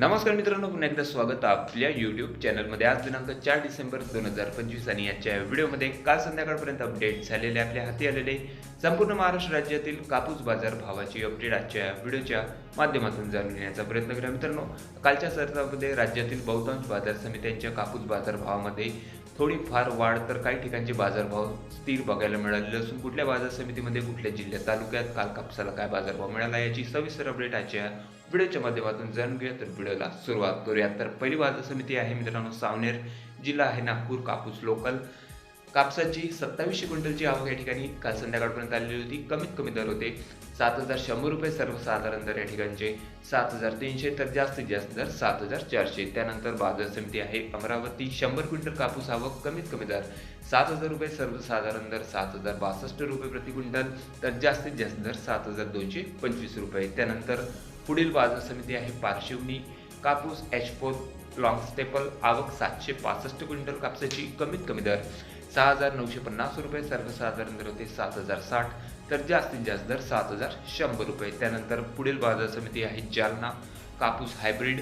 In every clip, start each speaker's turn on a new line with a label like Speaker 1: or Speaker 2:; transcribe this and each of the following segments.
Speaker 1: नमस्कार मित्रांनो पुन्हा एकदा स्वागत आपल्या यूट्यूब चॅनलमध्ये आज दिनांक चार डिसेंबर दोन हजार पंचवीस आणि याच्या व्हिडिओमध्ये काल संध्याकाळपर्यंत अपडेट झालेले आपल्या हाती आलेले संपूर्ण महाराष्ट्र राज्यातील कापूस बाजार भावाची अपडेट आजच्या व्हिडिओच्या माध्यमातून जाणून घेण्याचा प्रयत्न करूया. मित्रांनो कालच्या सत्रामध्ये राज्यातील बहुतांश बाजार समित्यांच्या कापूस बाजार भावामध्ये थोडीफार वाढ तर काही ठिकाणचे बाजारभाव स्थिर बघायला मिळालेले असून कुठल्या बाजार समितीमध्ये कुठल्या जिल्ह्यात तालुक्यात काल कापसाला काय बाजारभाव मिळाला याची सविस्तर अपडेट आजच्या व्हिडिओच्या माध्यमातून जाणून घेऊया. तर व्हिडिओला सुरुवात करूया. तर पहिली बाजार समिती आहे मित्रांनो सावनेर जिल्हा आहे नागपूर कापूस लोकल कापसाची सत्तावीसशे क्विंटलची आवक या ठिकाणी काल संध्याकाळपर्यंत आलेली होती. कमीत कमी दर होते सात हजार शंभर रुपये सर्वसाधारण दर या ठिकाणचे. सात हजार तीनशे तर जास्तीत जास्त दर सात हजार चारशे. त्यानंतर बाजार समिती आहे. अमरावती शंभर क्विंटल कापूस आवक कमीत कमी दर सात हजार रुपये. सर्वसाधारण दर सात हजार बासष्ट रुपये प्रति क्विंटल तर जास्तीत जास्त दर सात हजार दोनशे पंचवीस रुपये. त्यानंतर पुढील बाजार समिती आहे पारशिवनी. कापूस एच फोर लॉंग स्टेपल आवक सातशे पासष्ट क्विंटल कापसाची कमीत कमी दर सहा हजार नऊशे पन्नास रुपये सर्वसाधारण दर होते सात हजार साठ तर जास्तीत जास्त दर सात हजार शंभर रुपये. त्यानंतर पुढील बाजार समिती आहे जालना कापूस हायब्रिड.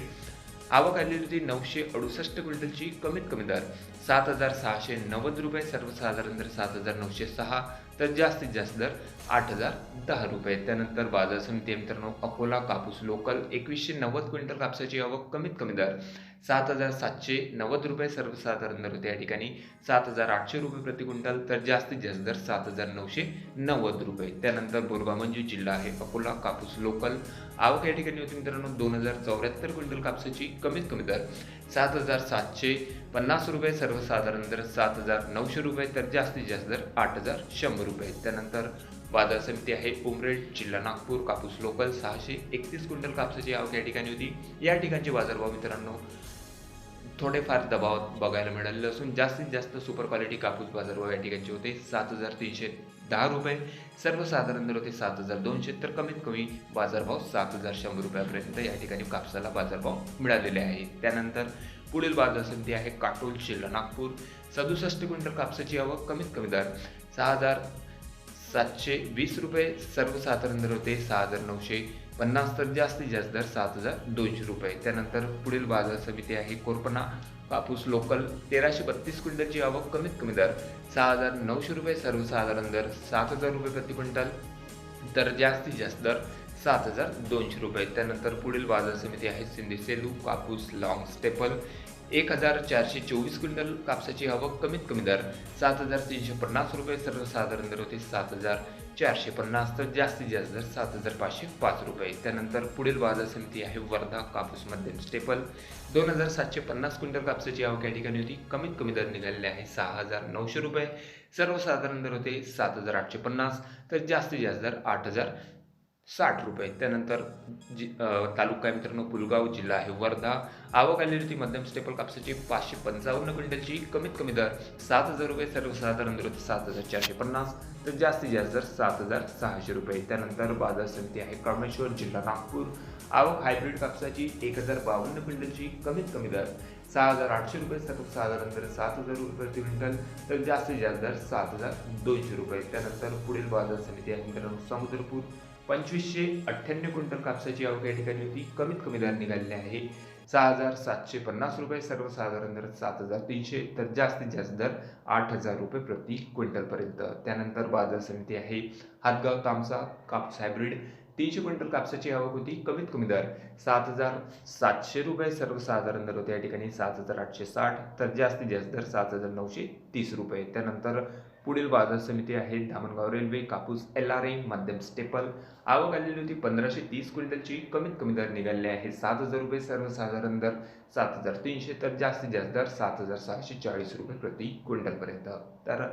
Speaker 1: आवक आलेली होती नऊशे अडुसष्ट क्विंटलची कमीत कमी दर सात हजार सहाशे नव्वद रुपये सर्वसाधारण दर सात हजार नऊशे सहा तर जास्तीत जास्त दर आठ हजार दहा रुपये. त्यानंतर बाजार समिती मित्रांनो अकोला कापूस लोकल एकवीसशे नव्वद क्विंटल कापसाची आवक कमीत कमी दर सात हजार सातशे नव्वद रुपये सर्वसाधारण दर होते या ठिकाणी. सात हजार आठशे रुपये प्रति क्विंटल तर जास्तीत जास्त दर सात हजार नऊशे नव्वद रुपये. त्यानंतर बोरगा मंजू जिल्हा आहे अकोला कापूस लोकल. आवक या ठिकाणी होती मित्रांनो दोन हजार चौऱ्याहत्तर क्विंटल कापसाची कमीत कमी दर सात हजार सातशे पन्नास रुपये सर्वसाधारण दर सात हजार नऊशे रुपये तर जास्तीत जास्त दर आठ हजार शंभर रुपये. त्यानंतर बाजार समिती आहे उमरेड जिल्हा नागपूर कापूस लोकल सहाशे एकतीस क्विंटल कापसाची आवक या ठिकाणी होती. या ठिकाणचे बाजारभाव मित्रांनो थोडेफार दबाव बघायला मिळाले असून जास्तीत जास्त सुपर क्वालिटी कापूस बाजारभाव या ठिकाणचे होते सात हजार तीनशे दहा रुपये. सर्वसाधारण दर होते सात हजार दोनशे तर कमीत कमी बाजारभाव सात हजार शंभर रुपयापर्यंत या ठिकाणी कापसाला बाजारभाव मिळालेले आहे. त्यानंतर पुढील बाजार समिती आहे काटोल जिल्हा नागपूर. सदुसष्ट क्विंटल कापसाची आवक कमीत कमी दर सहा हजार सातशे वीस रुपये सर्वसाधारण दर होते सहा हजार नऊशे पन्नास तर जास्तीत जास्त दर सात हजार दोनशे रुपये. त्यानंतर पुढील बाजार समिती आहे कोरपणा कापूस लोकल तेराशे बत्तीस क्विंटलची आवक कमीत कमी दर सहा हजार नऊशे रुपये सर्वसाधारण दर सात हजार रुपये प्रति क्विंटल तर जास्तीत जास्त दर सात हजार दोनशे रुपये. त्यानंतर पुढील बाजार समिती आहे सिंधी सेलू कापूस लॉंग स्टेपल. एक हजार चारशे चोवीस क्विंटल कापसाची आवक कमीत कमी दर. सात हजार तीनशे पन्नास रुपये. सर्वसाधारण दर होते सात हजार चारशे पन्नास. तर जास्तीत जास्त दर सात हजार पाचशे पाच रुपये. त्यानंतर पुढील बाजार समिती आहे वर्धा कापूस मध्यम स्टेपल. दोन हजार सातशे पन्नास क्विंटल कापसाची आवक या ठिकाणी होती. कमीत कमी दर निघालेले आहे सहा हजार नऊशे रुपये. सर्वसाधारण दर होते सात हजार आठशे पन्नास. तर जास्तीत जास्त दर आठ हजार साठ रुपये. त्यानंतर जि तालुका आहे मित्रांनो पुलगाव जिल्हा आहे वर्धा. आवक आलेली होती मध्यम स्टेपल कापसाची पाचशे पंचावन्न क्विंटलची. कमीत कमी दर सात हजार रुपये सर्वसाधारण दर होते सात हजार चारशे पन्नास. तर जास्तीत जास्त दर सात हजार सहाशे रुपये. त्यानंतर बाजार समिती आहे कामेश्वर जिल्हा नागपूर. आवक हायब्रिड कापसाची एक हजार बावन्न क्विंटलची कमीत कमी दर सहा हजार आठशे रुपये सर्वसाधारण दर सात हजार रुपये प्रति क्विंटल. तर जास्तीत जास्त दर सात हजार दोनशे रुपये. त्यानंतर पुढील बाजार समिती आहे मित्रांनो समुद्रपूर. पंचवीसशे अठ्ठ्याण्णव क्विंटल कापसाची आवक या ठिकाणी होती. कमीत कमी दर निघालेले आहे. सहा हजार सातशे पन्नास रुपये सर्वसाधारण दर सात हजार तीनशे तर जास्तीत जास्त दर आठ हजार रुपये प्रति क्विंटलपर्यंत. त्यानंतर बाजार समिती आहे. हातगाव तामसा कापूस हायब्रिड तीनशे क्विंटल कापसाची आवक होती. कमीत कमी दर सात हजार सातशे रुपये. सर्वसाधारण दर होते या ठिकाणी सात हजार आठशे साठ. तर जास्तीत जास्त दर सात हजार नऊशे तीस रुपये. त्यानंतर पुढील बाजार समिती आहे धामणगाव रेल्वे. कापूस एल आर ए मध्यम स्टेपल. आवक आलेली होती पंधराशे तीस क्विंटलची. कमीत कमी दर निघाले आहे सात हजार रुपये. सर्वसाधारण दर सात हजार तीनशे. तर जास्तीत जास्त दर सात हजार सहाशे चाळीस रुपये प्रति क्विंटलपर्यंत. तर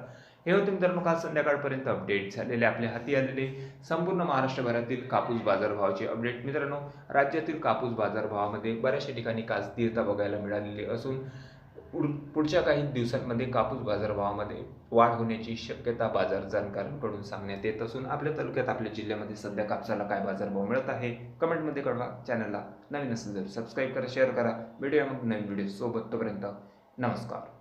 Speaker 1: हे होते मित्रांनो काल संध्याकाळपर्यंत अपडेट झालेले आपल्या हाती आलेले संपूर्ण महाराष्ट्रभरातील कापूस बाजारभावाचे अपडेट मित्रांनो राज्यातील कापूस बाजारभावामध्ये बऱ्याचशा ठिकाणी काल स्थिरता बघायला मिळालेली असून पुढ- पुढच्या काही दिवसांमध्ये कापूस बाजारभावामध्ये वाढ होण्याची शक्यता बाजार जाणकारांकडून सांगण्यात येत असून आपल्या तालुक्यात आपल्या जिल्ह्यामध्ये सध्या कापसाला काय बाजारभाव मिळत आहे कमेंटमध्ये कळवा. चॅनलला नवीन असेल तर सबस्क्राईब करा शेअर करा. भेटूया मग नवीन व्हिडिओ सोबत. तोपर्यंत नमस्कार.